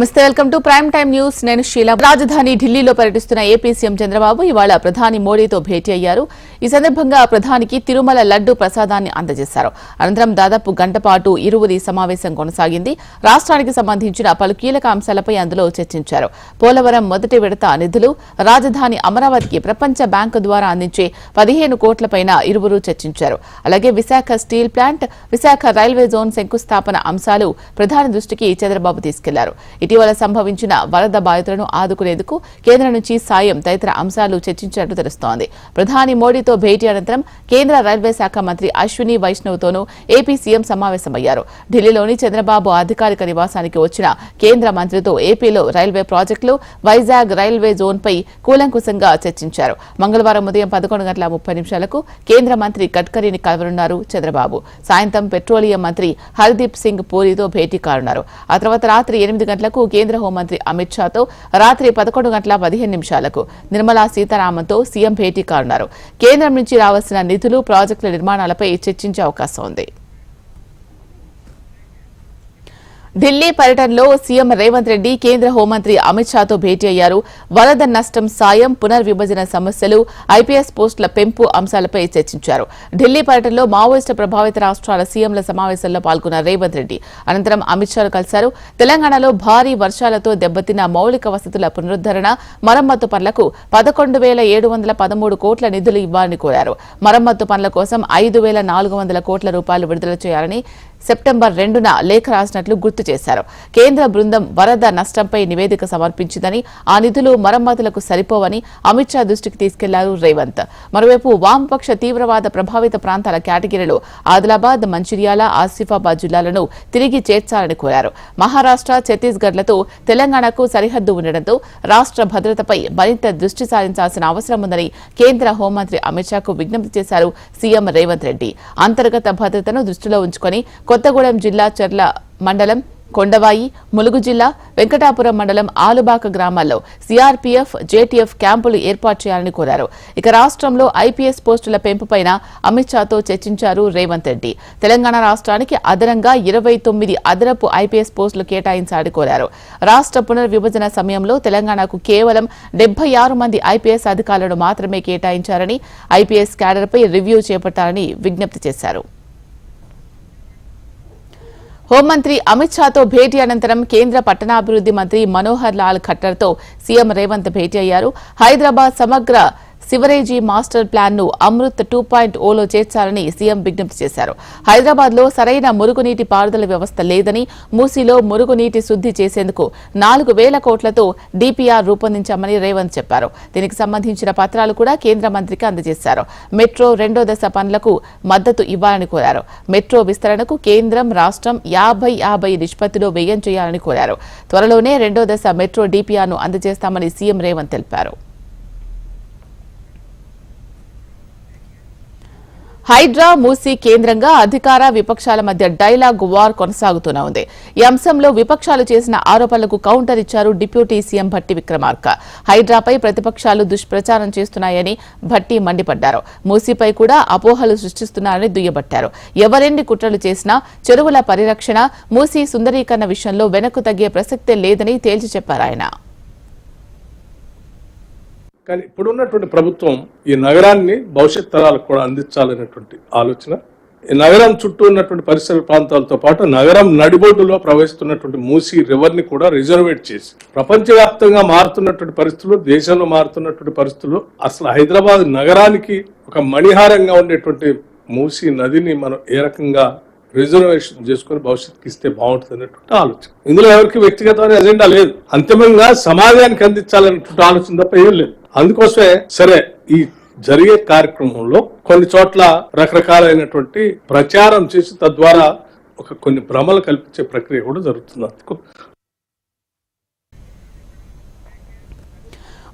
నమస్తే welcome to prime time news. నేను శీల రాజధాని ఢిల్లీలో పర్యటిస్తున్న ఏపీ సీఎం చంద్రబాబు ఇవాళ ప్రధాని మోడీతో భేటీ అయ్యారు. ఈ సందర్భంగా ప్రధానికి తిరుమల లడ్డు ప్రసాదాన్ని అందజేశారు. అనంతరం దాదాపు గంట పాటు ఇరువురి సమావేశం కొనసాగింది. రాష్ట్రానికి సంబంధించిన పలు కీలక అంశాలపై అందులో చర్చించారు. పోలవరం మొదటి విడత నిధులు రాజధాని అమరావతికి ప్రపంచ బ్యాంకు ద్వారా అందించే పదిహేను కోట్లపైన ఇరువురు చర్చించారు. అలాగే Visakha steel plant Visakha railway zone శంకుస్థాపన అంశాలు ప్రధాని దృష్టికి చంద్రబాబు తీసుకెళ్ళారు. ఇటీవల సంభవించిన వరద బాధితులను ఆదుకునేందుకు కేంద్రం నుంచి సాయం తదితర అంశాలు చర్చించినట్లు తెలుస్తోంది. ప్రధాని మోడీతో భేటీ అనంతరం కేంద్ర రైల్వే శాఖ మంత్రి అశ్విని వైష్ణవ్తోనూ ఏపీ సీఎం సమావేశమయ్యారు. ఢిల్లీలోని చంద్రబాబు అధికారిక నివాసానికి వచ్చిన కేంద్ర మంత్రితో ఏపీలో రైల్వే ప్రాజెక్టులు వైజాగ్ రైల్వే జోన్పై కూలంకుశంగా చర్చించారు. మంగళవారం ఉదయం పదకొండు గంటల ముప్పై నిమిషాలకు కేంద్ర మంత్రి గడ్కరీని కలవనున్నారు చంద్రబాబు. సాయంత్రం పెట్రోలియం మంత్రి హర్దీప్ సింగ్ పూరితో భేటీ కానున్నారు. ఆ తర్వాత రాత్రి ఎనిమిది గంటలకు కేంద్ర హోంమంత్రి అమిత్ షాతో రాత్రి పదకొండు గంటల పదిహేను నిమిషాలకు నిర్మలా సీతారామన్తో సీఎం భేటీ కానున్నారు. కేంద్ర నుంచి రావాల్సిన నిధులు ప్రాజెక్టుల నిర్మాణాలపై చర్చించే అవకాశం ఉంది. ఢిల్లీ పర్యటనలో సీఎం రేవంత్ రెడ్డి కేంద్ర హోంమంత్రి అమిత్ షాతో భేటీ అయ్యారు. వరద నష్టం సాయం పునర్విభజన సమస్యలు ఐపీఎస్ పోస్టుల పెంపు అంశాలపై చర్చించారు. ఢిల్లీ పర్యటనలో మావోయిస్టు ప్రభావిత రాష్ట్రాల సీఎంల సమావేశంలో పాల్గొన్న రేవంత్ రెడ్డి. అనంతరం అమిత్ షాను కలిశారు. తెలంగాణలో భారీ వర్షాలతో దెబ్బతిన్న మౌలిక వసతుల పునరుద్దరణ మరమ్మతు పనులకు పదకొండు వేల ఏడు వందల పదమూడు కోట్ల నిధులు ఇవ్వాలని కోరారు. మరమ్మతు పనుల కోసం ఐదు వేల నాలుగు వందల కోట్ల రూపాయలు విడుదల చేయాలని సెప్టెంబర్ రెండున లేఖ రాసినట్లు గుర్తు చేశారు. కేంద్ర బృందం వరద నష్టంపై నివేదిక సమర్పించిందని ఆ నిధులు మరమ్మతులకు సరిపోవని అమిత్ షా దృష్టికి తీసుకెళ్ళారు రేవంత్. మరోవైపు వామపక్ష తీవ్రవాద ప్రభావిత ప్రాంతాల కేటగిరీలో ఆదిలాబాద్ మంచిర్యాల ఆసిఫాబాద్ జిల్లాలను తిరిగి చేర్చాలని కోరారు. మహారాష్ట్ర ఛత్తీస్గఢ్లతో తెలంగాణకు సరిహద్దు ఉండడంతో రాష్ట్ర భద్రతపై మరింత దృష్టి సారించాల్సిన అవసరం ఉందని కేంద్ర హోంమంత్రి అమిత్ షాకు విజ్ఞప్తి చేశారు సీఎం రేవంత్ రెడ్డి. అంతర్గత భద్రతను దృష్టిలో ఉంచుకొని కొత్తగూడెం జిల్లా చర్ల మండలం కొండవాయి ములుగు జిల్లా వెంకటాపురం మండలం ఆలుబాక గ్రామాల్లో సీఆర్పీఎఫ్ జేటీఎఫ్ క్యాంపులు ఏర్పాటు చేయాలని కోరారు. ఇక రాష్ట్రంలో ఐపీఎస్ పోస్టుల పెంపుపైన అమిత్ షాతో చర్చించారు రేవంత్ రెడ్డి. తెలంగాణ రాష్ట్రానికి అదనంగా ఇరవై తొమ్మిది అదనపు ఐపీఎస్ పోస్టులు కేటాయించాలని కోరారు. రాష్ట్ర పునర్విభజన సమయంలో తెలంగాణకు కేవలం డెబ్బై ఆరు మంది ఐపీఎస్ అధికారులను మాత్రమే కేటాయించారని ఐపీఎస్ క్యాడర్పై రివ్యూ చేపట్టాలని విజ్ఞప్తి చేశారు. హోంమంత్రి అమిత్ షాతో భేటీ అనంతరం కేంద్ర పట్టణాభివృద్ధి మంత్రి మనోహర్ లాల్ ఖట్టర్తో సీఎం రేవంత్ భేటీ అయ్యారు. హైదరాబాద్ సమగ్ర సివరేజీ మాస్టర్ ప్లాన్ను అమృత్ టూ పాయింట్ ఓలో చేర్చాలని సీఎం విజ్ఞప్తి చేశారు. హైదరాబాద్లో సరైన మురుగునీటి పారుదల వ్యవస్థ లేదని మూసీలో మురుగునీటి శుద్ది చేసేందుకు నాలుగు వేల కోట్లతో డీపీఆర్ రూపొందించామని రేవంత్ చెప్పారు. దీనికి సంబంధించిన పత్రాలు కూడా కేంద్ర మంత్రికి అందజేశారు. మెట్రో రెండో దశ పనులకు మద్దతు ఇవ్వాలని కోరారు. మెట్రో విస్తరణకు కేంద్రం రాష్ట్రం యాభై యాభై నిష్పత్తిలో వ్యయం చేయాలని కోరారు. త్వరలోనే రెండో దశ మెట్రో డీపీఆర్ను అందజేస్తామని సీఎం రేవంత్ తెలిపారు. హైడ్రా మూసీ కేంద్రంగా అధికార విపక్షాల మధ్య డైలాగ్ వార్ కొనసాగుతూనే ఉంది. ఈ అంశంలో విపక్షాలు చేసిన ఆరోపణలకు కౌంటర్ ఇచ్చారు డిప్యూటీ సీఎం భట్టి విక్రమార్క. హైడ్రాపై ప్రతిపక్షాలు దుష్ప్రచారం చేస్తున్నాయని భట్టి మండిపడ్డారు. మూసీపై కూడా అపోహలు సృష్టిస్తున్నారని దుయ్యబట్టారు. ఎవరెన్ని కుట్రలు చేసినా చెరువుల పరిరక్షణ మూసీ సుందరీకరణ విషయంలో వెనక్కు తగ్గే ప్రసక్తే లేదని తేల్చి చెప్పారు ఆయన. కానీ ఇప్పుడున్నటువంటి ప్రభుత్వం ఈ నగరాన్ని భవిష్యత్ తరాలకు కూడా అందించాలనేటువంటి ఆలోచన. ఈ నగరం చుట్టూ ఉన్నటువంటి పరిసర ప్రాంతాలతో పాటు నగరం నడిబొడ్డులో ప్రవహిస్తున్నటువంటి మూసీ రివర్ని కూడా రిజర్వేట్ చేసి ప్రపంచవ్యాప్తంగా మారుతున్నటువంటి పరిస్థితులు దేశంలో మారుతున్నటువంటి పరిస్థితులు అసలు హైదరాబాద్ నగరానికి ఒక మణిహారంగా ఉండేటువంటి మూసీ నదిని మనం ఏ రకంగా రిజర్వేషన్ చేసుకుని భవిష్యత్తుకి ఇస్తే బాగుంటుంది అనేటువంటి ఆలోచన. ఇందులో ఎవరికి వ్యక్తిగతమైన ఎజెండా లేదు. అంతిమంగా సమాజానికి అందించాలనేటువంటి ఆలోచన తప్ప ఏం లేదు. అందుకోసమే సరే ఈ జరిగే కార్యక్రమంలో కొన్ని చోట్ల రకరకాలైనటువంటి ప్రచారం చేసి తద్వారా ఒక కొన్ని భ్రమలు కల్పించే ప్రక్రియ కూడా జరుగుతుంది.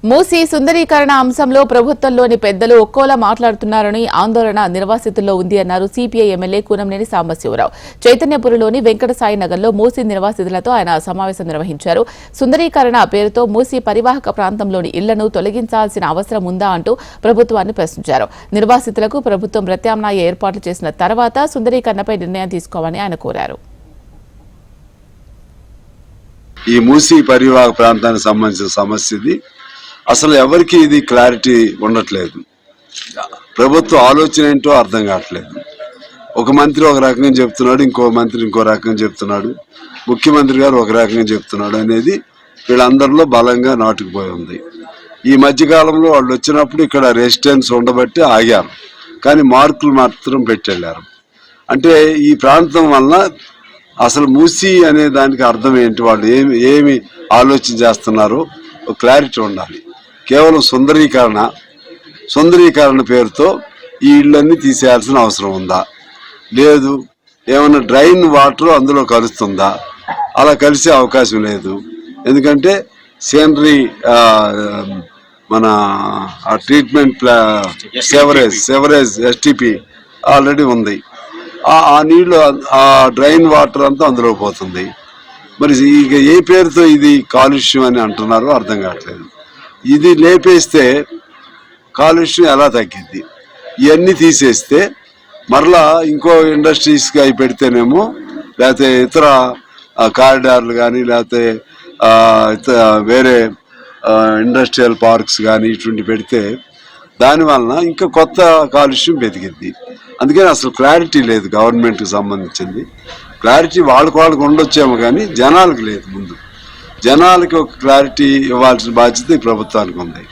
మూసీ సుందరీకరణ అంశంలో ప్రభుత్వంలోని పెద్దలు ఒక్కోలా మాట్లాడుతున్నారని ఆందోళన నిర్వాసితుల్లో ఉంది అన్నారు సిపిఐ ఎమ్మెల్యే కూనంనేని సాంబశివరావు. చైతన్యపురిలోని వెంకటసాయి నగర్లో మూసీ నిర్వాసితులతో ఆయన సమావేశం నిర్వహించారు. సుందరీకరణ పేరుతో మూసీ పరివాహక ప్రాంతంలోని ఇళ్ళను తొలగించాల్సిన అవసరం ఉందా అంటూ ప్రభుత్వాన్ని ప్రశ్నించారు. నిర్వాసితులకు ప్రభుత్వం ప్రత్యామ్నాయ ఏర్పాట్లు చేసిన తర్వాత సుందరీకరణపై నిర్ణయం తీసుకోవాలని ఆయన కోరారు. ఈ మూసీ పరివాహక ప్రాంతానికి సంబంధించిన సమస్య ఇది అసలు ఎవరికి ఇది క్లారిటీ ఉండట్లేదు. ప్రభుత్వ ఆలోచన ఏంటో అర్థం కావట్లేదు. ఒక మంత్రి ఒక రకంగా చెప్తున్నాడు ఇంకో మంత్రి ఇంకో రకంగా చెప్తున్నాడు ముఖ్యమంత్రి గారు ఒక రకంగా చెప్తున్నాడు అనేది వీళ్ళందరిలో బలంగా నాటుకుపోయి ఉంది. ఈ మధ్యకాలంలో వాళ్ళు వచ్చినప్పుడు ఇక్కడ రెసిడెన్స్ ఉండబట్టి ఆగారు కానీ మార్కులు మాత్రం పెట్టెళ్ళారు. అంటే ఈ ప్రాంతం వలన అసలు మూసి అనే దానికి అర్థం ఏంటి? వాళ్ళు ఏమి ఏమి ఆలోచన చేస్తున్నారో క్లారిటీ ఉండాలి. కేవలం సుందరీకరణ సుందరీకరణ పేరుతో ఈ ఇళ్ళన్నీ తీసేయాల్సిన అవసరం ఉందా? లేదు. ఏమైనా డ్రైన్ వాటర్ అందులో కలుస్తుందా? అలా కలిసే అవకాశం లేదు. ఎందుకంటే సీనరీ మన ఆ ట్రీట్మెంట్ ప్లా సెవరేజ్ సెవరేజ్ ఎస్టీపీ ఆల్రెడీ ఉంది. ఆ- నీళ్ళు ఆ డ్రైన్ వాటర్ అంతా అందులో పోతుంది. మరి ఇక ఏ పేరుతో ఇది కాలుష్యం అని అంటున్నారో అర్థం కావట్లేదు. ఇది లేపేస్తే కాలుష్యం ఎలా తగ్గిద్ది? ఇవన్నీ తీసేస్తే మరలా ఇంకో ఇండస్ట్రీస్కి అవి పెడితేనేమో లేకపోతే ఇతర కారిడార్లు కానీ లేకపోతే వేరే ఇండస్ట్రియల్ పార్క్స్ కానీ ఇటువంటి పెడితే దానివలన ఇంకా కొత్త కాలుష్యం పెరిగింది అందుకని అసలు క్లారిటీ లేదు గవర్నమెంట్కి సంబంధించింది. క్లారిటీ వాళ్ళకు వాళ్ళకు ఉండొచ్చేమో కానీ జనాలకు లేదు ముందు. జనాలకి ఒక క్లారిటీ ఇవ్వాల్సిన బాధ్యత ఈ ప్రభుత్వానికి ఉంది.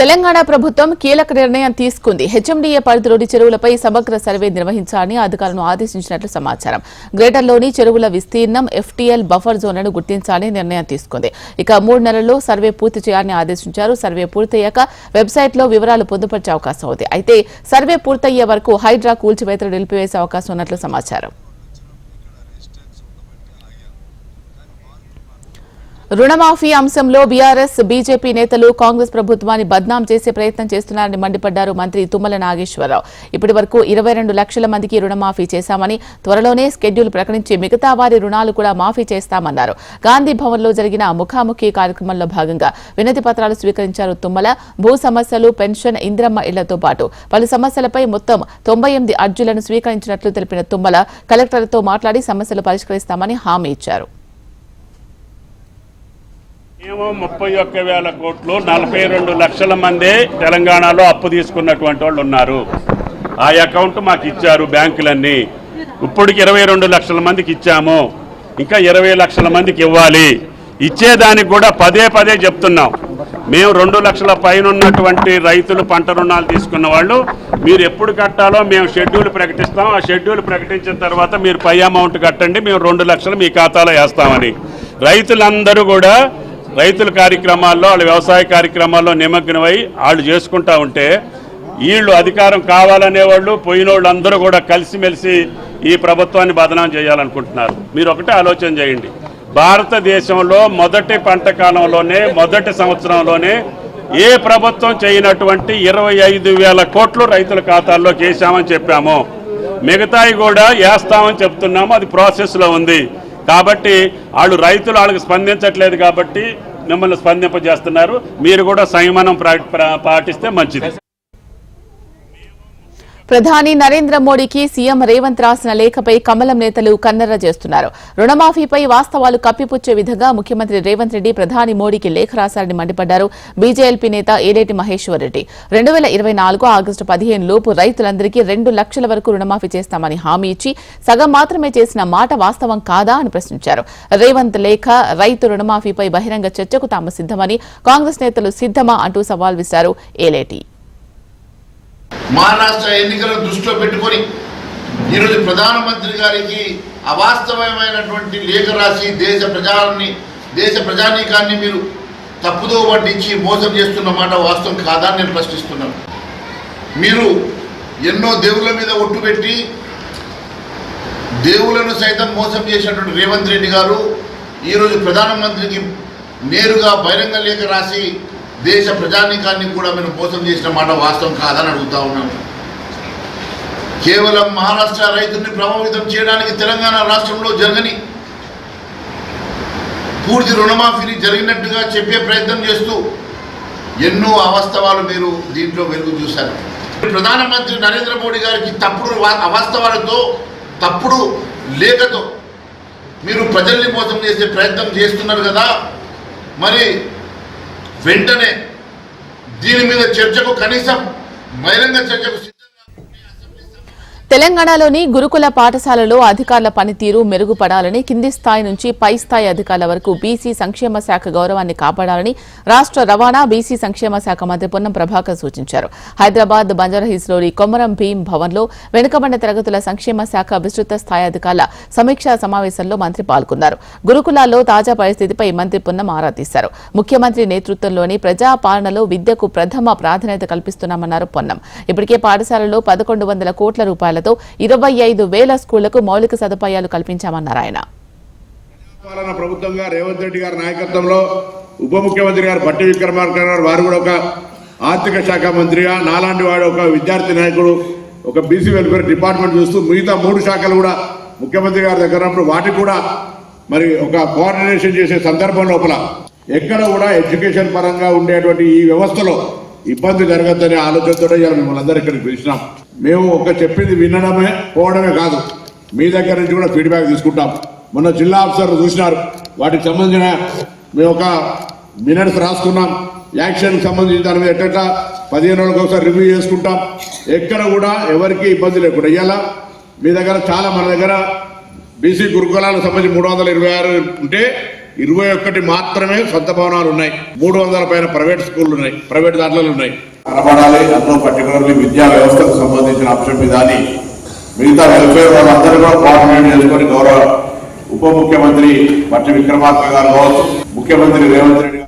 తెలంగాణ ప్రభుత్వం కీలక నిర్ణయం తీసుకుంది. హెచ్ఎండిఏ పరిధిలోని చెరువులపై సమగ్ర సర్వే నిర్వహించాలని అధికారులను ఆదేశించినట్లు సమాచారం. గ్రేటర్లోని చెరువుల విస్తీర్ణం ఎఫ్టీఎల్ బఫర్ జోన్లను గుర్తించాలని నిర్ణయం తీసుకుంది. ఇక మూడు నెలల్లో సర్వే పూర్తి చేయాలని ఆదేశించారు. సర్వే పూర్తయ్యాక వెబ్సైట్లో వివరాలు పొందుపరిచే అవకాశం ఉంది. అయితే సర్వే పూర్తయ్యే వరకు హైడ్రా కూల్చివేతలు నిలిపివేసే అవకాశం ఉన్నట్లు సమాచారం. రుణమాఫీ అంశంలో బీఆర్ఎస్ బీజేపీ నేతలు కాంగ్రెస్ ప్రభుత్వాన్ని బద్నాం చేసే ప్రయత్నం చేస్తున్నారని మండిపడ్డారు మంత్రి తుమ్మల నాగేశ్వరరావు. ఇప్పటి వరకు ఇరవై రెండు లక్షల మందికి రుణమాఫీ చేశామని త్వరలోనే స్కెడ్యూల్ ప్రకటించి మిగతా వారి రుణాలు కూడా మాఫీ చేస్తామన్నారు. గాంధీ భవన్లో జరిగిన ముఖాముఖి కార్యక్రమంలో భాగంగా వినతి పత్రాలు స్వీకరించారు తుమ్మల. భూ సమస్యలు పెన్షన్ ఇంద్రమ్మ ఇళ్ళతో పాటు పలు సమస్యలపై మొత్తం తొంభై ఎనిమిది అర్జీలను స్వీకరించినట్లు తెలిపిన తుమ్మల కలెక్టర్లతో మాట్లాడి సమస్యలు పరిష్కరిస్తామని హామీ ఇచ్చారు. మేము ముప్పై ఒక్క వేల కోట్లు నలభై రెండు లక్షల మంది తెలంగాణలో అప్పు తీసుకున్నటువంటి వాళ్ళు ఉన్నారు. ఆ అకౌంట్ మాకు ఇచ్చారు బ్యాంకులన్నీ. ఇప్పటికి ఇరవై రెండు లక్షల మందికి ఇచ్చాము. ఇంకా ఇరవై లక్షల మందికి ఇవ్వాలి. ఇచ్చేదానికి కూడా పదే పదే చెప్తున్నాం. మేము రెండు లక్షల పైన ఉన్నటువంటి రైతులు పంట రుణాలు తీసుకున్న వాళ్ళు మీరు ఎప్పుడు కట్టాలో మేము షెడ్యూల్ ప్రకటిస్తాం. ఆ షెడ్యూల్ ప్రకటించిన తర్వాత మీరు పై అమౌంట్ కట్టండి మేము రెండు లక్షలు మీ ఖాతాలో వేస్తామని. రైతులందరూ కూడా రైతుల కార్యక్రమాల్లో వాళ్ళ వ్యవసాయ కార్యక్రమాల్లో నిమగ్నమై వాళ్ళు చేసుకుంటా ఉంటే వీళ్ళు అధికారం కావాలనే వాళ్ళు పోయిన వాళ్ళు అందరూ కూడా కలిసిమెలిసి ఈ ప్రభుత్వాన్ని బదనాం చేయాలనుకుంటున్నారు. మీరు ఒకటే ఆలోచన చేయండి. భారతదేశంలో మొదటి పంట కాలంలోనే మొదటి సంవత్సరంలోనే ఏ ప్రభుత్వం చేయనటువంటి ఇరవై ఐదు వేల కోట్లు రైతుల ఖాతాల్లోకి వేసామని చెప్పాము మిగతాయి కూడా వేస్తామని చెప్తున్నాము. అది ప్రాసెస్లో ఉంది. కాబట్టి వాళ్ళు రైతులు వాళ్ళకి స్పందించట్లేదు కాబట్టి మిమ్మల్ని స్పందింపజేస్తున్నారు. మీరు కూడా సంయమనం ప్రా- పాటిస్తే మంచిది. ప్రధాని నరేంద్ర మోడీకి సీఎం రేవంత్ రాసిన లేఖపై కమలం నేతలు కన్నెర్ర చేస్తున్నారు. రుణమాఫీపై వాస్తవాలు కప్పిపుచ్చే విధంగా ముఖ్యమంత్రి రేవంత్ రెడ్డి ప్రధాని మోడీకి లేఖ రాశారని మండిపడ్డారు బీజేఎల్పీ నేత ఏలేటి మహేశ్వర్ రెడ్డి రెండు వేల ఇరవై నాలుగు ఆగస్టు పదిహేను లోపు రైతులందరికీ రెండు లక్షల వరకు రుణమాఫీ చేస్తామని హామీ ఇచ్చి సగం మాత్రమే చేసిన మాట వాస్తవం కాదా అని ప్రశ్నించారు. రేవంత్ లేఖ రైతు రుణమాఫీపై బహిరంగ చర్చకు తాము సిద్దమని కాంగ్రెస్ నేతలు సిద్దమా అంటూ సవాల్ విసిరారు ఏలేటి. మహారాష్ట్ర ఎన్నికలను దృష్టిలో పెట్టుకొని ఈరోజు ప్రధానమంత్రి గారికి అవాస్తవమైనటువంటి లేఖ రాసి దేశ ప్రజాన్ని దేశ ప్రజానీకాన్ని మీరు తప్పుదో పట్టించి మోసం చేస్తున్న మాట వాస్తవం కాదా నేను ప్రశ్నిస్తున్నాను. మీరు ఎన్నో దేవుళ్ళ మీద ఒట్టు పెట్టి దేవులను సైతం మోసం చేసినటువంటి రేవంత్ రెడ్డి గారు ఈరోజు ప్రధానమంత్రికి నేరుగా బహిరంగ లేఖ రాసి దేశ ప్రజానీకాన్ని కూడా మేము మోసం చేసిన మాట వాస్తవం కాదని అడుగుతా ఉన్నాము కేవలం మహారాష్ట్ర రైతుల్ని ప్రభావితం చేయడానికి తెలంగాణ రాష్ట్రంలో జరగని పూర్తి రుణమాఫీని జరిగినట్టుగా చెప్పే ప్రయత్నం చేస్తూ ఎన్నో అవాస్తవాలు మీరు దీంట్లో వెలుగు చూశారు. ప్రధానమంత్రి నరేంద్ర మోడీ గారికి తప్పుడు వా- అవాస్తవాలతో తప్పుడు లేఖతో మీరు ప్రజల్ని మోసం చేసే ప్రయత్నం చేస్తున్నారు కదా. మరి వెంటనే దీని మీద చర్చకు కనీసం బహిరంగ చర్చకు తెలంగాణలోని గురుకుల పాఠశాలలో అధికారుల పనితీరు మెరుగుపడాలని కింది స్థాయి నుంచి పై స్థాయి అధికారుల వరకు బీసీ సంక్షేమ శాఖ గౌరవాన్ని కాపాడాలని రాష్ట్ర రవాణా బీసీ సంక్షేమ శాఖ మంత్రి పొన్నం ప్రభాకర్ సూచించారు. హైదరాబాద్ బంజారాహిల్స్లోని కొమరం భీం భవన్లో వెనుకబడిన తరగతుల సంక్షేమ శాఖ విస్తృత స్థాయి అధికారుల సమీక్షా సమావేశంలో మంత్రి పాల్గొన్నారు. గురుకులాల్లో తాజా పరిస్థితిపై మంత్రి పొన్నం ఆరా తీశారు. ముఖ్యమంత్రి నేతృత్వంలోని ప్రజా పాలనలో విద్యకు ప్రథమ ప్రాధాన్యత కల్పిస్తున్నామన్నారు పొన్నం. ఇప్పటికే పాఠశాలలో పదకొండు వందల కోట్ల రూపాయల రూపాయలతో ఇరవై ఐదు వేల స్కూళ్ళకు మౌలిక సదుపాయాలు కల్పించామన్నారు ఆయన. ప్రభుత్వంగా రేవంత్ రెడ్డి గారి నాయకత్వంలో ఉప ముఖ్యమంత్రి గారు బట్టి విక్రమార్క గారు వారు కూడా ఒక ఆర్థిక శాఖ మంత్రిగా నాలాంటి వాడు ఒక విద్యార్థి నాయకుడు ఒక బీసీ వెల్ఫేర్ డిపార్ట్మెంట్ చూస్తూ మిగతా మూడు శాఖలు కూడా ముఖ్యమంత్రి గారి దగ్గర ఉన్నప్పుడు వాటికి కూడా మరి ఒక కోఆర్డినేషన్ చేసే సందర్భం లోపల ఎక్కడ కూడా ఎడ్యుకేషన్ పరంగా ఉండేటువంటి ఈ వ్యవస్థలో ఇబ్బంది జరగద్దనే ఆలోచనతో ఇవాళ మిమ్మల్ని అందరూ ఇక్కడికి పిలిచినాం. మేము ఒక చెప్పింది వినడమే పోవడమే కాదు. మీ దగ్గర నుంచి కూడా ఫీడ్బ్యాక్ తీసుకుంటాం. మొన్న జిల్లా ఆఫీసర్ చూసినారు. వాటికి సంబంధించిన మేము ఒక మినిట్స్ రాసుకున్నాం. యాక్షన్కి సంబంధించిన దాని మీద ఎట్లా పదిహేను రోజులకు ఒకసారి రివ్యూ చేసుకుంటాం. ఎక్కడ కూడా ఎవరికి ఇబ్బంది లేకుండా ఇవాళ మీ దగ్గర చాలా మన దగ్గర బీసీ గురుకులాలకు సంబంధించి మూడు వందల ఇరవై ఆరు ఉంటే ఇరవై ఒకటి మాత్రమే సొంత భవనాలు ఉన్నాయి. మూడు వందల పైన ప్రైవేట్ స్కూళ్ళు ఉన్నాయి. ప్రైవేట్ దాంట్లో ఉన్నాయి. కనబడాలి అందులో పర్టికులర్లీ విద్యా వ్యవస్థకు సంబంధించిన అంశం మీద అని. మిగతా వెల్ఫేర్ వాళ్ళందరూ కూడా కోఆర్డినేట్ చేసుకొని గౌరవ ఉప ముఖ్యమంత్రి పట్టి విక్రమార్క గారు కావచ్చు ముఖ్యమంత్రి రేవంత్ రెడ్డి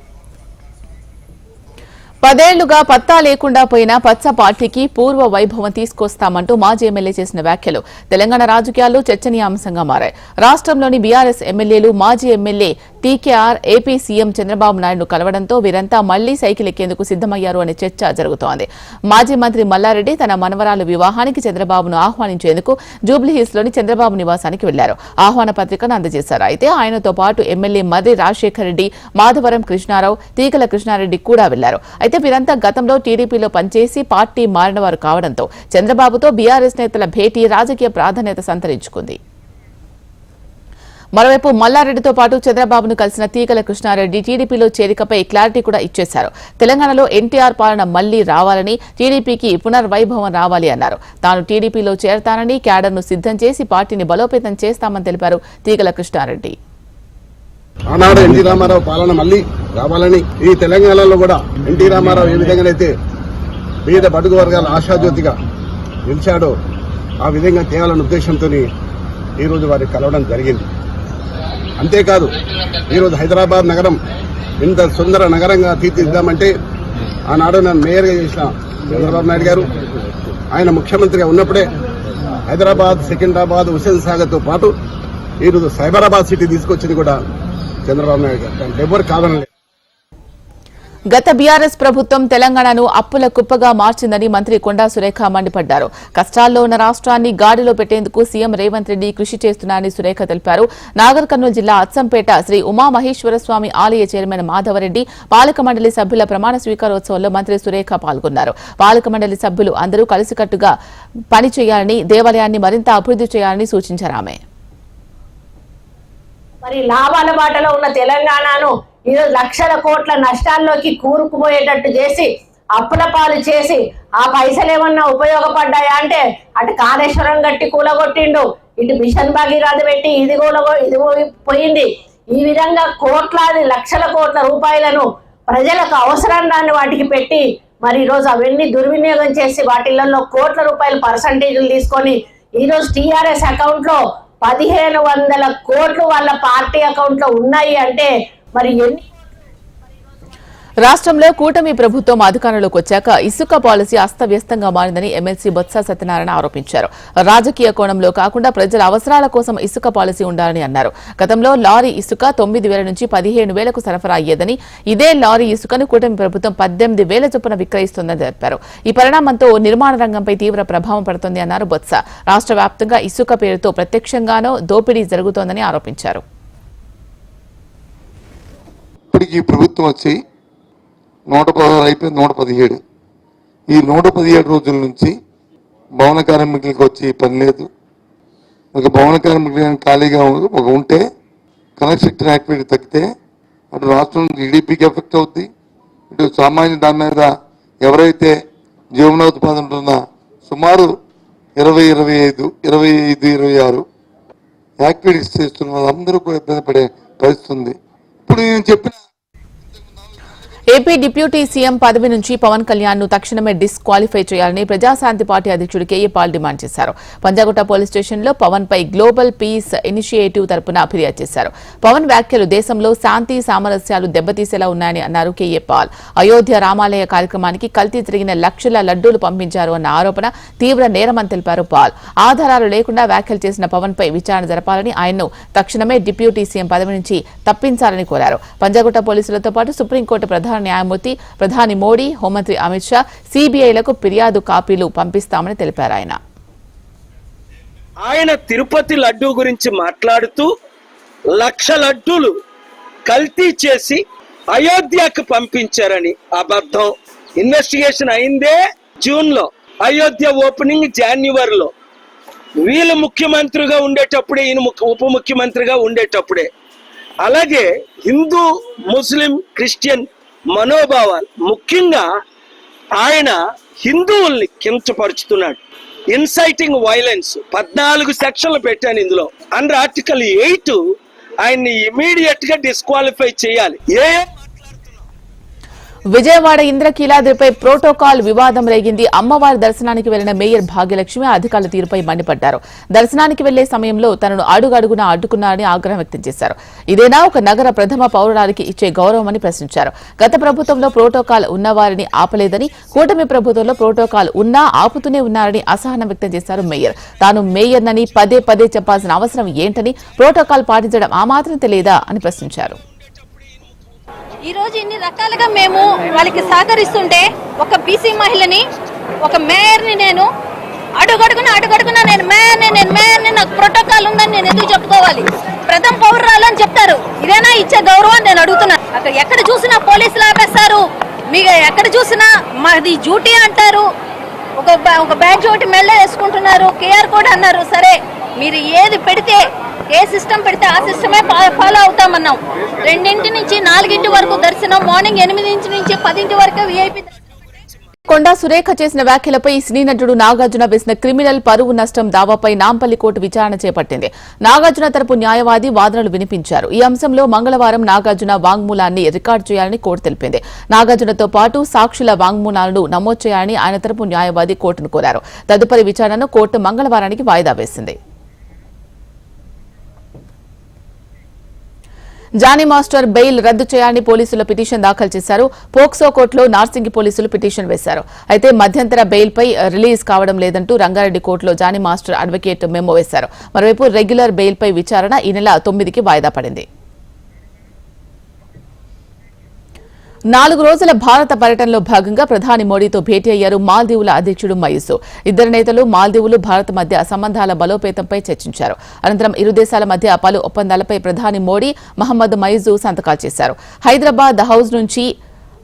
పదేళ్ళుగా పత్తా లేకుండా పోయిన పచ్చ పార్టీకి పూర్వ వైభవం తీసుకొస్తామంటూ మాజీ ఎమ్మెల్యే చేసిన వ్యాఖ్యలు తెలంగాణ రాజకీయాల్లో చర్చనీయాంశంగా మారాయి. రాష్ట్రంలోని బీఆర్ఎస్ ఎమ్మెల్యేలు మాజీ MLA TKR AP CM Chandrababu నాయుడును కలవడంతో వీరంతా మళ్ళీ సైకిల్ ఎక్కేందుకు సిద్దమయ్యారు అనే చర్చ జరుగుతోంది. మాజీ మంత్రి మల్లారెడ్డి తన మనవరాలు వివాహానికి చంద్రబాబును ఆహ్వానించేందుకు జూబ్లీహిల్స్లోని చంద్రబాబు నివాసానికి వెళ్ళారు. ఆహ్వాన పత్రికను అందజేశారు. అయితే ఆయనతో పాటు ఎమ్మెల్యే మర్రి రాజశేఖర్ రెడ్డి మాధవరం కృష్ణారావు తీగల కృష్ణారెడ్డి కూడా వెళ్ళారు. అయితే వీరంతా గతంలో టీడీపీలో పనిచేసి పార్టీ మారినవారు కావడంతో చంద్రబాబుతో బీఆర్ఎస్ నేతల భేటీ రాజకీయ ప్రాధాన్యత సంతరించుకుంది. మరోవైపు మల్లారెడ్డితో పాటు చంద్రబాబును కలిసిన తీగల కృష్ణారెడ్డి టీడీపీలో చేరికపై క్లారిటీ కూడా ఇచ్చేశారు. తెలంగాణలో ఎన్టీఆర్ పాలన మళ్ళీ రావాలని టీడీపీకి పునర్వైభవం రావాలి అన్నారు. తాను టీడీపీలో చేరతానని క్యాడర్ను సిద్ధం చేసి పార్టీని బలోపేతం చేస్తామని తెలిపారు తీగల కృష్ణారెడ్డి. ఆనాడు ఎన్టీ రామారావు పాలన మళ్ళీ రావాలని ఈ తెలంగాణలో కూడా ఎన్టీ రామారావు ఏ విధంగానైతే పేద బడుగు వర్గాల ఆశాజ్యోతిగా నిలిచాడో ఆ విధంగా తేవాలన్న ఉద్దేశంతో ఈరోజు వారికి కలవడం జరిగింది. అంతేకాదు ఈరోజు హైదరాబాద్ నగరం ఇంత సుందర నగరంగా తీర్చిదిద్దామంటే ఆనాడు నన్ను మేయర్గా చేసిన చంద్రబాబు నాయుడు గారు ఆయన ముఖ్యమంత్రిగా ఉన్నప్పుడే హైదరాబాద్ సికింద్రాబాద్ హుసేన్ సాగర్తో పాటు ఈరోజు సైబరాబాద్ సిటీ తీసుకొచ్చింది కూడా చంద్రబాబు నాయుడు గారు. దానికి ఎవరు కాదనలేదు. గత బీఆర్ఎస్ ప్రభుత్వం తెలంగాణను అప్పుల కుప్పగా మార్చిందని మంత్రి కొండా సురేఖ మండిపడ్డారు. కష్టాల్లో ఉన్న రాష్ట్రాన్ని గాడిలో పెట్టేందుకు సీఎం రేవంత్ రెడ్డి కృషి చేస్తున్నారని సురేఖ తెలిపారు. నాగర్ కర్నూలు జిల్లా అచ్చంపేట శ్రీ ఉమామహేశ్వర స్వామి ఆలయ చైర్మన్ మాధవరెడ్డి పాలక మండలి సభ్యుల ప్రమాణ స్వీకారోత్సవంలో మంత్రి సురేఖ పాల్గొన్నారు. పాలక మండలి సభ్యులు అందరూ కలిసికట్టుగా పనిచేయాలని దేవాలయాన్ని మరింత అభివృద్ధి చేయాలని సూచించారు ఆమె. మరి లాభాల బాటలో ఉన్న తెలంగాణను ఈరోజు లక్షల కోట్ల నష్టాల్లోకి కూరుకుపోయేటట్టు చేసి అప్పుల పాలు చేసి ఆ పైసలు ఏమన్నా ఉపయోగపడ్డాయా అంటే అటు కాళేశ్వరం గట్టి కూలగొట్టిండు ఇటు మిషన్ భగీరథ పెట్టి ఇది కూడా ఇది పోయింది. ఈ విధంగా కోట్లాది లక్షల కోట్ల రూపాయలను ప్రజలకు అవసరం రాని వాటికి పెట్టి మరి ఈరోజు అవన్నీ దుర్వినియోగం చేసి వాటిల్లో కోట్ల రూపాయల పర్సంటేజ్లు తీసుకొని ఈరోజు టీఆర్ఎస్ అకౌంట్లో పదిహేను వందల కోట్లు వాళ్ళ పార్టీ అకౌంట్లో ఉన్నాయి అంటే మరి ఎన్ని రాష్ట్రంలో కూటమి ప్రభుత్వం అధికారంలోకి వచ్చాక ఇసుక పాలసీ అస్తవ్యస్తంగా మారిందని ఎమ్మెల్సీ బొత్స సత్యనారాయణ ఆరోపించారు. రాజకీయ కోణంలో కాకుండా ప్రజల అవసరాల కోసం ఇసుక పాలసీ ఉండాలని అన్నారు. గతంలో లారీ ఇసుక తొమ్మిది వేల నుంచి పదిహేను వేలకు సరఫరా అయ్యేదని ఇదే లారీ ఇసుకను కూటమి ప్రభుత్వం పద్దెనిమిది వేల చొప్పున విక్రయిస్తోందని తెలిపారు. ఈ పరిణామంతో నిర్మాణ రంగంపై తీవ్ర ప్రభావం పడుతోంది అన్నారు బొత్స. రాష్ట్ర వ్యాప్తంగా ఇసుక పేరుతో ప్రత్యక్షంగానో దోపిడీ జరుగుతోందని ఆరోపించారు. ఇప్పటికీ ఈ ప్రభుత్వం వచ్చి నూట పదహారు అయిపోయింది నూట పదిహేడు. ఈ నూట పదిహేడు రోజుల నుంచి భవన కార్మికులకు వచ్చి పని లేదు. ఒక భవన కార్మికులు ఖాళీగా ఒక ఉంటే కనెక్షన్ యాక్టివిటీ తగ్గితే అటు రాష్ట్రం జీడిపికి ఎఫెక్ట్ అవుద్ది. ఇటు సామాన్య దాని మీద ఎవరైతే జీవనోత్పాదన ఉంటున్న సుమారు ఇరవై ఇరవై ఐదు ఇరవై ఐదు ఇరవై ఆరు యాక్టివిటీస్ చేస్తున్న వాళ్ళందరూ కూడా ఇబ్బంది పడే పరిస్థితి ఉంది. ఇప్పుడు నేను చెప్పిన ఏపీ డిప్యూటీ సీఎం పదవి నుంచి పవన్ కళ్యాణ్ను తక్షణమే డిస్క్వాలిఫై చేయాలని ప్రజాశాంతి పార్టీ అధ్యక్షుడు కేఏ పాల్ డిమాండ్ చేశారు. పంజాగుట్ట పోలీస్ స్టేషన్లో పవన్ పై గ్లోబల్ పీస్ ఇనిషియేటివ్ తరపున ఫిర్యాదు చేశారు. పవన్ వ్యాఖ్యలు దేశంలో శాంతి సామరస్యాలు దెబ్బతీసేలా ఉన్నాయని అన్నారు కేఏ పాల్. అయోధ్య రామాలయ కార్యక్రమానికి కల్తీ తిరిగిన లక్షల లడ్డూలు పంపించారు అన్న ఆరోపణ తీవ్ర నేరమని తెలిపారు పాల్. ఆధారాలు లేకుండా వ్యాఖ్యలు చేసిన పవన్ పై విచారణ జరపాలని ఆయన్ను తక్షణమే డిప్యూటీ సీఎం పదవి నుంచి తప్పించాలని కోరారు. పంజాగుట్ట పోలీసులతో పాటు సుప్రీంకోర్టు ప్రధాన న్యాయమూర్తి ప్రధాని మోడీ హోంమంత్రి అమిత్ షా సిబిఐలకు ఫిర్యాదు కాపీలు పంపిస్తామని తెలిపారు ఆయన. ఆయన తిరుపతి లడ్డూ గురించి మాట్లాడుతూ లక్ష లడ్డూలు కల్తీ చేసి అయోధ్యకు పంపించారని అబద్ధం. ఇన్వెస్టిగేషన్ అయిందే జూన్లో అయోధ్య ఓపెనింగ్ జాన్యువరిలో. వీళ్ళు ముఖ్యమంత్రిగా ఉండేటప్పుడే ఈయన ఉప ముఖ్యమంత్రిగా ఉండేటప్పుడే. అలాగే హిందూ ముస్లిం క్రిస్టియన్ మనోభావాలు. ముఖ్యంగా ఆయన హిందువుల్ని కించపరుచుతున్నాడు. ఇన్సైటింగ్ వైలెన్స్ పద్నాలుగు సెక్షన్లు పెట్టాను ఇందులో. అండర్ ఆర్టికల్ ఎయిట్ ఆయన్ని ఇమీడియట్గా డిస్క్వాలిఫై చేయాలి. ఏ విజయవాడ ఇంద్రకీలాద్రిపై ప్రోటోకాల్ వివాదం రేగింది. అమ్మవారి దర్శనానికి వెళ్ళిన మేయర్ భాగ్యలక్ష్మి అధికారుల తీరుపై మండిపడ్డారు. దర్శనానికి వెళ్ళే సమయంలో తనను అడుగడుగున అడ్డుకున్నారని ఆగ్రహం వ్యక్తం చేశారు. ఇదేనా ఒక నగర ప్రథమ పౌరురానికి ఇచ్చే గౌరవమని ప్రశ్నించారు. గత ప్రభుత్వంలో ప్రోటోకాల్ ఉన్నవారిని ఆపలేదని కూటమి ప్రభుత్వంలో ప్రోటోకాల్ ఉన్నా ఆపుతూనే ఉన్నారని అసహనం వ్యక్తం చేశారు మేయర్. తాను మేయర్నని పదే పదే చెప్పాల్సిన అవసరం ఏంటని ప్రోటోకాల్ పాటించడం ఆ మాత్రం తెలియదా అని ప్రశ్నించారు. ఈ రోజు ఇన్ని రకాలుగా మేము వాళ్ళకి సహకరిస్తుంటే ఒక బీసీ మహిళని ఒక మేయర్ని నేను అడుగడుగున అడుగడుగున నేను మేయర్ని నేను మేయర్ని నాకు ప్రోటోకాల్ ఉందని నేను ఎందుకు చెప్పుకోవాలి? ప్రథమ పౌరురాలు అని చెప్తారు. ఇదేనా ఇచ్చే గౌరవం నేను అడుగుతున్నా. అక్కడ ఎక్కడ చూసినా పోలీసులు ఆపేస్తారు. మీకు ఎక్కడ చూసినా మాది డ్యూటీ అంటారు. ఒక ఒక బ్యాడ్జ్ ఒకటి మెల్ల వేసుకుంటున్నారు కేఆర్ కోడ్ అన్నారు. సరే మీరు ఏది పెడితే ఏ సిస్టమ్ పెడితే ఆ సిస్టమే ఫాలో అవుతామన్నాం. రెండింటి నుంచి నాలుగింటి వరకు దర్శనం మార్నింగ్ ఎనిమిది నుంచి పదింటి వరకు విఐపి కొండా సురేఖ చేసిన వ్యాఖ్యలపై సినీ నటుడు నాగార్జున వేసిన క్రిమినల్ పరువు నష్టం దావాపై నాంపల్లి కోర్టు విచారణ చేపట్టింది. నాగార్జున తరపు న్యాయవాది వాదనలు వినిపించారు. ఈ అంశంలో మంగళవారం నాగార్జున వాంగ్మూలాన్ని రికార్డు చేయాలని కోర్టు తెలిపింది. నాగార్జునతో పాటు సాక్షుల వాంగ్మూలాలను నమోదు చేయాలని ఆయన తరపు న్యాయవాది కోర్టును కోరారు. తదుపరి విచారణను కోర్టు మంగళవారానికి వాయిదా వేసింది. జానీ మాస్టర్ బెయిల్ రద్దు చేయాలని పోలీసులు పిటిషన్ దాఖలు చేశారు. పోక్సో కోర్టులో నార్సింగి పోలీసులు పిటిషన్ వేశారు. అయితే మధ్యంతర బెయిల్పై రిలీజ్ కావడం లేదంటూ రంగారెడ్డి కోర్టులో జానీ మాస్టర్ అడ్వకేట్ మెమో వేశారు. మరోవైపు రెగ్యులర్ బెయిల్పై విచారణ ఈ నెల తొమ్మిదికి వాయిదా పడింది. నాలుగు రోజుల భారత పర్యటనలో భాగంగా ప్రధాని మోడీతో భేటీ అయ్యారు మాల్దీవుల అధ్యక్షుడు మయూసు ఇద్దరు నేతలు మాల్దీవులు భారత్ మధ్య సంబంధాల బలోపేతంపై చర్చించారు. అనంతరం ఇరు దేశాల మధ్య పలు ఒప్పందాలపై ప్రధాని మోడీ మహమ్మద్ మయూజు సంతకాలు చేశారు. హైదరాబాద్ హౌస్ నుంచి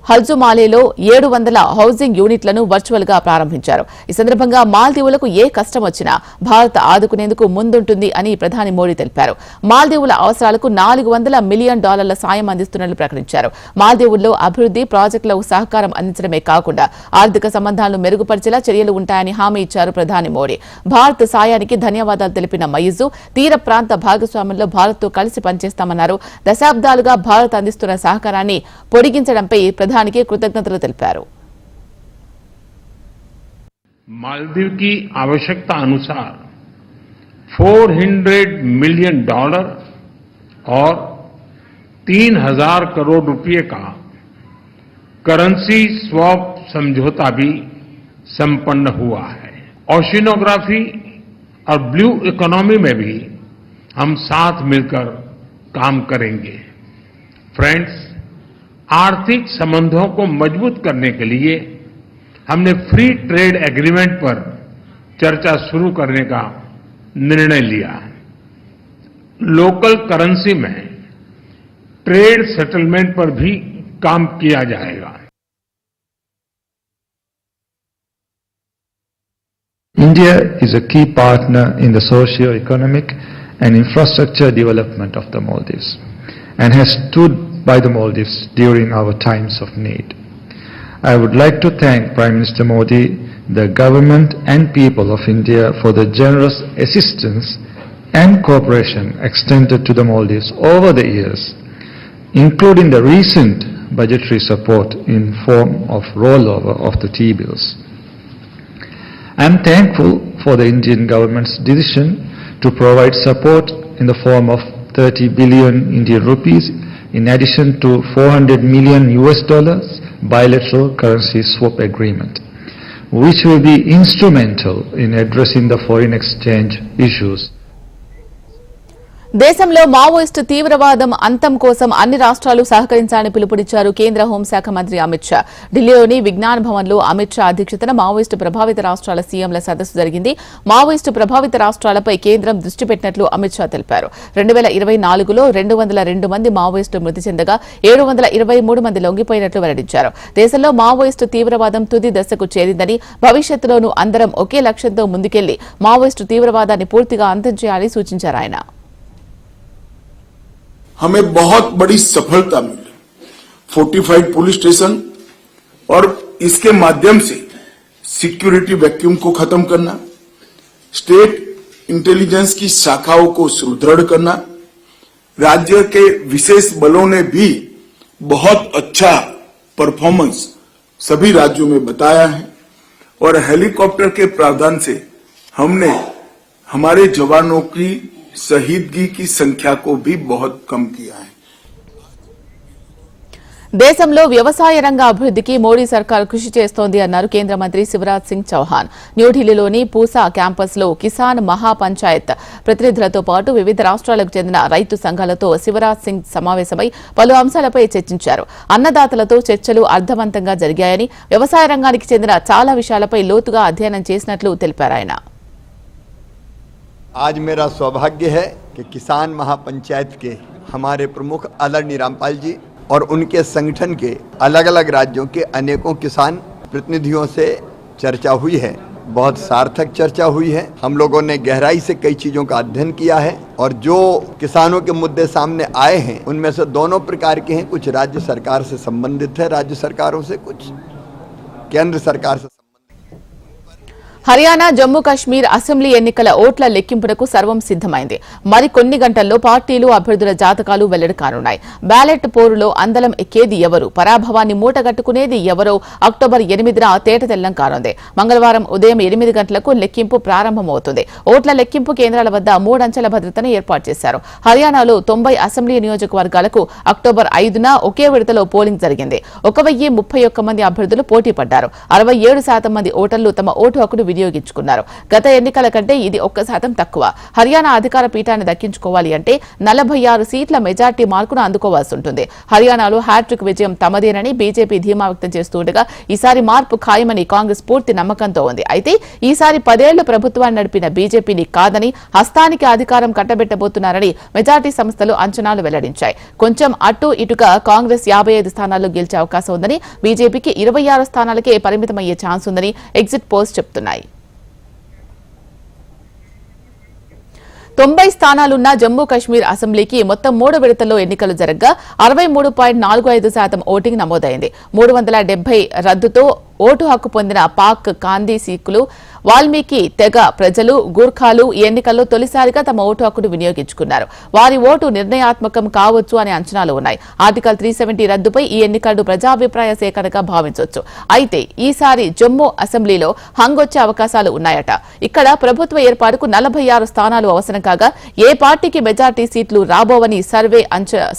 హల్జుమాలేలో ఏడు వందల హౌసింగ్ యూనిట్లను వర్చువల్గా ప్రారంభించారు. ఈ సందర్భంగా మాల్దీవులకు ఏ కష్టం వచ్చినా భారత్ ఆదుకునేందుకు ముందుంటుంది అని ప్రధాని మోడీ తెలిపారు. మాల్దీవుల అవసరాలకు నాలుగు వందల మిలియన్ డాలర్ల సాయం అందిస్తున్నట్లు ప్రకటించారు. మాల్దీవుల్లో అభివృద్ధి ప్రాజెక్టులకు సహకారం అందించడమే కాకుండా ఆర్థిక సంబంధాలను మెరుగుపరిచేలా చర్యలు ఉంటాయని హామీ ఇచ్చారు ప్రధాని మోడీ. భారత్ సాయానికి ధన్యవాదాలు తెలిపిన మయిజు తీర ప్రాంత భాగస్వామ్యంలో భారత్తో కలిసి పనిచేస్తామన్నారు. దశాబ్దాలుగా భారత్ అందిస్తున్న సహకారాన్ని పొడిగించడంపై ప్రధానికి కృతజ్ఞతలు తెలిపారు मालदीव की आवश्यकता अनुसार 400 मिलियन डॉलर और 3000 करोड़ रुपए का करेंसी स्वैप समझौता भी संपन्न हुआ है ओशिनोग्राफी और ब्लू इकोनॉमी में भी हम साथ मिलकर काम करेंगे फ्रेंड्स आर्थिक संबंधों को मज़बूत करने के लिए हमने फ्री ट्रेड एग्रीमेंट पर चर्चा शुरू करने का निर्णय लिया। लोकल करेंसी में ट्रेड सेटलमेंट पर भी काम किया जाएगा। India is a key partner in the socio economic and infrastructure development of the mall and has to by the Maldives during our times of need. I would like to thank Prime Minister Modi, the government and people of India for the generous assistance and cooperation extended to the Maldives over the years, including the recent budgetary support in form of rollover of the T-bills. I am thankful for the Indian government's decision to provide support in the form of 30 billion Indian rupees in addition to 400 million US dollars bilateral currency swap agreement, which will be instrumental in addressing the foreign exchange issues. దేశంలో Maoist తీవ్రవాదం అంతం కోసం అన్ని రాష్ట్రాలు సహకరించాలని పిలుపునిచ్చారు కేంద్ర హోంశాఖ మంత్రి అమిత్ షా. ఢిల్లీలోని విజ్ఞాన్ భవన్లో అమిత్ షా అధ్యక్షతన మావోయిస్టు ప్రభావిత రాష్ట్రాల సీఎంల సదస్సు జరిగింది. మావోయిస్టు ప్రభావిత రాష్ట్రాలపై కేంద్రం దృష్టి పెట్టినట్లు అమిత్ షా తెలిపారు. రెండు వేల ఇరవై నాలుగులో రెండు వందల రెండు మంది మావోయిస్టు మృతి చెందగా ఏడు వందల ఇరవై మూడు మంది లొంగిపోయినట్లు వెల్లడించారు. దేశంలో మావోయిస్టు తీవ్రవాదం తుది దశకు చేరిందని భవిష్యత్తులోనూ అందరం ఒకే లక్ష్యంతో ముందుకెళ్ళి మావోయిస్టు తీవ్రవాదాన్ని పూర్తిగా అంతం చేయాలని సూచించారు ఆయన. हमें बहुत बड़ी सफलता मिली। फोर्टिफाइड पुलिस स्टेशन और इसके माध्यम से सिक्योरिटी वैक्यूम को खत्म करना, स्टेट इंटेलिजेंस की शाखाओं को सुदृढ़ करना, राज्य के विशेष बलों ने भी बहुत अच्छा परफॉर्मेंस सभी राज्यों में बताया है और हेलीकॉप्टर के प्रावधान से हमने, हमारे जवानों की शहीदगी की संख्या को भी बहुत कम किया है దేశంలో వ్యవసాయ రంగ అభివృద్ధికి మోడీ సర్కార్ కృషి చేస్తోంది అన్నారు కేంద్ర మంత్రి శివరాజ్ సింగ్ చౌహాన్ న్యూఢిల్లీలోని పూసా క్యాంపస్ లో కిసాన్ మహా పంచాయత్ ప్రతినిధులతో పాటు వివిధ రాష్ట్రాలకు చెందిన రైతు సంఘాలతో శివరాజ్ సింగ్ సమావేశమై పలు అంశాలపై చర్చించారు అన్నదాతలతో చర్చలు అర్థవంతంగా జరిగాయని వ్యవసాయ రంగానికి చెందిన చాలా విషయాలపై లోతుగా అధ్యయనం చేసినట్లు తెలిపారు ఆయన आज मेरा सौभाग्य है कि किसान महापंचायत के हमारे प्रमुख आदरणीय रामपाल जी और उनके संगठन के अलग अलग राज्यों के अनेकों किसान प्रतिनिधियों से चर्चा हुई है। बहुत सार्थक चर्चा हुई है। हम लोगों ने गहराई से कई चीज़ों का अध्ययन किया है और जो किसानों के मुद्दे सामने आए हैं, उनमें से दोनों प्रकार के हैं। कुछ राज्य सरकार से संबंधित है, राज्य सरकारों से, कुछ केंद्र सरकार से హర్యానా జమ్మూ కాశ్మీర్ అసెంబ్లీ ఎన్నికల ఓట్ల లెక్కింపునకు సర్వం సిద్దమైంది మరి కొన్ని గంటల్లో పార్టీలు అభ్యర్థుల జాతకాలు వెల్లడి కానున్నాయి. బ్యాలెట్ పోరులో అందలం ఎక్కేది ఎవరు? పరాభవాన్ని మూటగట్టుకునేది ఎవరో? అక్టోబర్ ఎనిమిదిన తేట తెల్లం కానుంది. మంగళవారం ఉదయం ఎనిమిది గంటలకు లెక్కింపు ప్రారంభమవుతుంది. ఓట్ల లెక్కింపు కేంద్రాల వద్ద మూడంచెల భద్రతను ఏర్పాటు చేశారు. హర్యానాలో తొంభై అసెంబ్లీ నియోజకవర్గాలకు అక్టోబర్ ఐదున ఒకే విడతలో పోలింగ్ జరిగింది. ఒక వెయ్యి ముప్పై ఒక్క మంది అభ్యర్థులు పోటీ పడ్డారు. అరవై ఏడు శాతం మంది ఓటర్లు తమ ఓటు హక్కును వినియోగించుకున్నారు. గత ఎన్నికల కంటే ఇది ఒక్క శాతం తక్కువ. హర్యానా అధికార పీఠాన్ని దక్కించుకోవాలి అంటే నలభై ఆరు సీట్ల మెజార్టీ మార్కును అందుకోవాల్సి ఉంటుంది. హర్యానాలో హ్యాట్రిక్ విజయం తమదేనని బీజేపీ ధీమా వ్యక్తం చేస్తుండగా ఈసారి మార్పు ఖాయమని కాంగ్రెస్ పూర్తి నమ్మకంతో ఉంది. అయితే ఈసారి పదేళ్ళ ప్రభుత్వాన్ని నడిపిన బీజేపీని కాదని హస్తానికి అధికారం కట్టబెట్టబోతున్నారని మెజార్టీ సంస్థలు అంచనాలు వెల్లడించాయి. కొంచెం అటు ఇటుగా కాంగ్రెస్ యాభై ఐదు స్థానాల్లో గెలిచే అవకాశం ఉందని బీజేపీకి ఇరవై ఆరు స్థానాలకే పరిమితమయ్యే ఛాన్స్ ఉందని ఎగ్జిట్ పోల్స్ చెప్తున్నాయి. తొంభై స్థానాలున్న జమ్మూ కాశ్మీర్ అసెంబ్లీకి మొత్తం మూడు విడతల్లో ఎన్నికలు జరగ్గా అరవై మూడు పాయింట్ నాలుగు ఐదు శాతం ఓటింగ్ నమోదైంది. మూడు వందల డెబ్బై రద్దుతో ఓటు హక్కు పొందిన పాక్ కాందీ సీకులు వాల్మీకి తెగ ప్రజలు గూర్ఖాలు ఈ ఎన్నికల్లో తొలిసారిగా తమ ఓటు హక్కును వినియోగించుకున్నారు. వారి ఓటు నిర్ణయాత్మకం కావచ్చు అనే అంచనాలు ఉన్నాయి. ఆర్టికల్ త్రీ సెవెంటీ రద్దుపై ఈ ఎన్నికలు ప్రజాభిప్రాయ సేకరణగా భావించవచ్చు అయితే ఈసారి జమ్మూ అసెంబ్లీలో హంగొచ్చే అవకాశాలు ఉన్నాయట. ఇక్కడ ప్రభుత్వ ఏర్పాటుకు నలభై ఆరు స్థానాలు అవసరం కాగా ఏ పార్టీకి మెజార్టీ సీట్లు రాబోవని సర్వే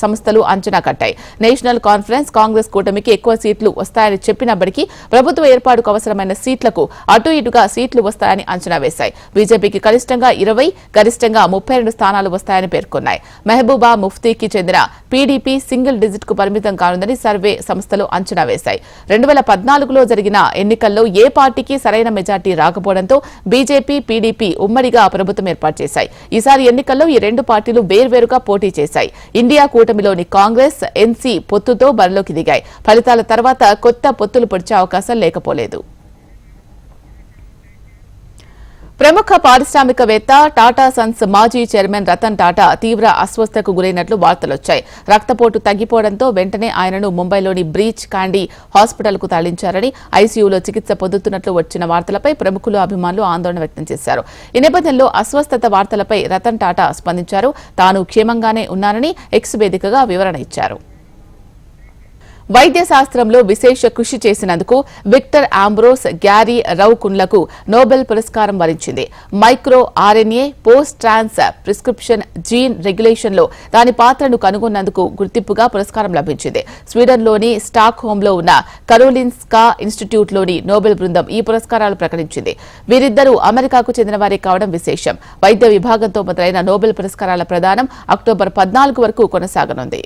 సంస్థలు అంచనా కట్టాయి. నేషనల్ కాన్ఫరెన్స్ కాంగ్రెస్ కూటమికి ఎక్కువ సీట్లు వస్తాయని చెప్పినప్పటికీ ప్రభుత్వ ఏర్పాటుకు అవసరమైన సీట్లకు అటు ఇటుగా సీట్లు వస్తాయని అంచనా వేశాయి. బీజేపీకి కనిష్టంగా ఇరవై గరిష్టంగా ముప్పై రెండు స్థానాలు వస్తాయని పేర్కొన్నాయి. మెహబూబా ముఫ్తీకి చెందిన పీడీపీ సింగిల్ డిజిట్కు పరిమితం కానుందని సర్వే సంస్థలు అంచనా వేశాయి. రెండు వేల పద్నాలుగులో జరిగిన ఎన్నికల్లో ఏ పార్టీకి సరైన మెజార్టీ రాకపోవడంతో బీజేపీ పీడీపీ ఉమ్మడిగా ప్రభుత్వం ఏర్పాటు చేశాయి. ఈసారి ఎన్నికల్లో ఈ రెండు పార్టీలు వేర్వేరుగా పోటీ చేశాయి. ఇండియా కూటమిలోని కాంగ్రెస్ ఎన్సీ పొత్తుతో బరిలోకి దిగాయి. ఫలితాల తర్వాత కొత్త పొత్తులు పొడిచే అవకాశం లేకపోలేదు. ప్రముఖ పారిశ్రామికవేత్త టాటా సన్స్ మాజీ చైర్మన్ రతన్ టాటా తీవ్ర అస్వస్థకు గురైనట్లు వార్తలొచ్చాయి. రక్తపోటు తగ్గిపోవడంతో వెంటనే ఆయనను ముంబైలోని బ్రీచ్ కాండీ హాస్పిటల్కు తరలించారని ఐసీయూలో చికిత్స పొందుతున్నట్లు వచ్చిన వార్తలపై ప్రముఖులు అభిమానులు ఆందోళన వ్యక్తం చేశారు. ఈ నేపథ్యంలో అస్వస్థత వార్తలపై రతన్ టాటా స్పందించారు. తాను క్షేమంగానే ఉన్నానని ఎక్స్ వేదికగా వివరణ ఇచ్చారు. వైద్య శాస్త్రంలో విశేష కృషి చేసినందుకు విక్టర్ ఆంబ్రోస్ గ్యారీ రౌకుండ్లకు నోబెల్ పురస్కారం వరించింది. Micro RNA post trans prescription gene రెగ్యులేషన్లో దాని పాత్రను కనుగొన్నందుకు గుర్తింపుగా పురస్కారం లభించింది. స్వీడన్లోని స్టాక్ హోంలో ఉన్న కరోలిన్స్కా ఇన్స్టిట్యూట్లోని నోబెల్ బృందం ఈ పురస్కారాలు ప్రకటించింది. వీరిద్దరూ అమెరికాకు చెందిన వారే కావడం విశేషం. వైద్య విభాగంతో మొదలైన నోబెల్ పురస్కారాల ప్రదానం అక్టోబర్ పద్నాలుగు వరకు కొనసాగనుంది.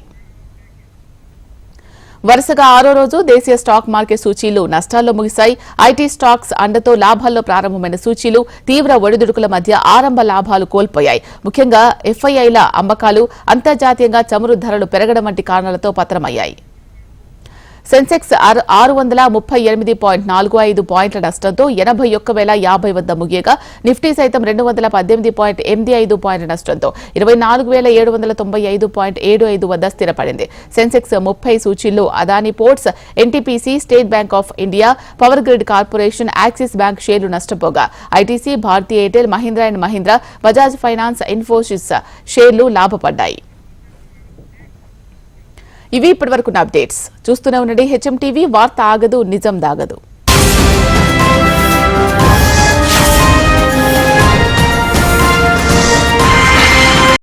వరుసగా ఆరో రోజు దేశీయ స్టాక్ మార్కెట్ సూచీలు నష్టాల్లో ముగిశాయి. ఐటీ స్టాక్స్ అండతో లాభాల్లో ప్రారంభమైన సూచీలు తీవ్ర ఒడిదుడుకుల మధ్య ఆరంభ లాభాలు కోల్పోయాయి. ముఖ్యంగా ఎఫ్ఐఐల అమ్మకాలు అంతర్జాతీయంగా చమురు ధరలు పెరగడం వంటి కారణాలతో పత్రమయ్యాయి సెన్సెక్స్ ఆరు ఆరు వందల ముప్పై ఎనిమిది పాయింట్ నాలుగు ఐదు పాయింట్ల నష్టంతో ఎనభై ఒక్క వేల యాభై వద్ద ముగియగా నిఫ్టీ సైతం రెండు వందల పద్దెనిమిది పాయింట్ ఎనిమిది ఐదు పాయింట్ల నష్టంతో ఇరవై నాలుగు వేల ఏడు వందల తొంభై ఐదు పాయింట్ ఏడు ఐదు వద్ద స్థిరపడింది. సెన్సెక్స్ ముప్పై సూచీల్లో Adani ports NTPC State Bank of India Power Grid Corporation Axis Bank షేర్లు నష్టపోగా ITC Bharti Airtel Mahindra and Mahindra Bajaj finance Infosys షేర్లు లాభపడ్డాయి. ఇవి ఇప్పటివరకున్న అప్డేట్స్. చూస్తూనే ఉండండి హెచ్ఎం టీవీ వార్త ఆగదు నిజం దాగదు.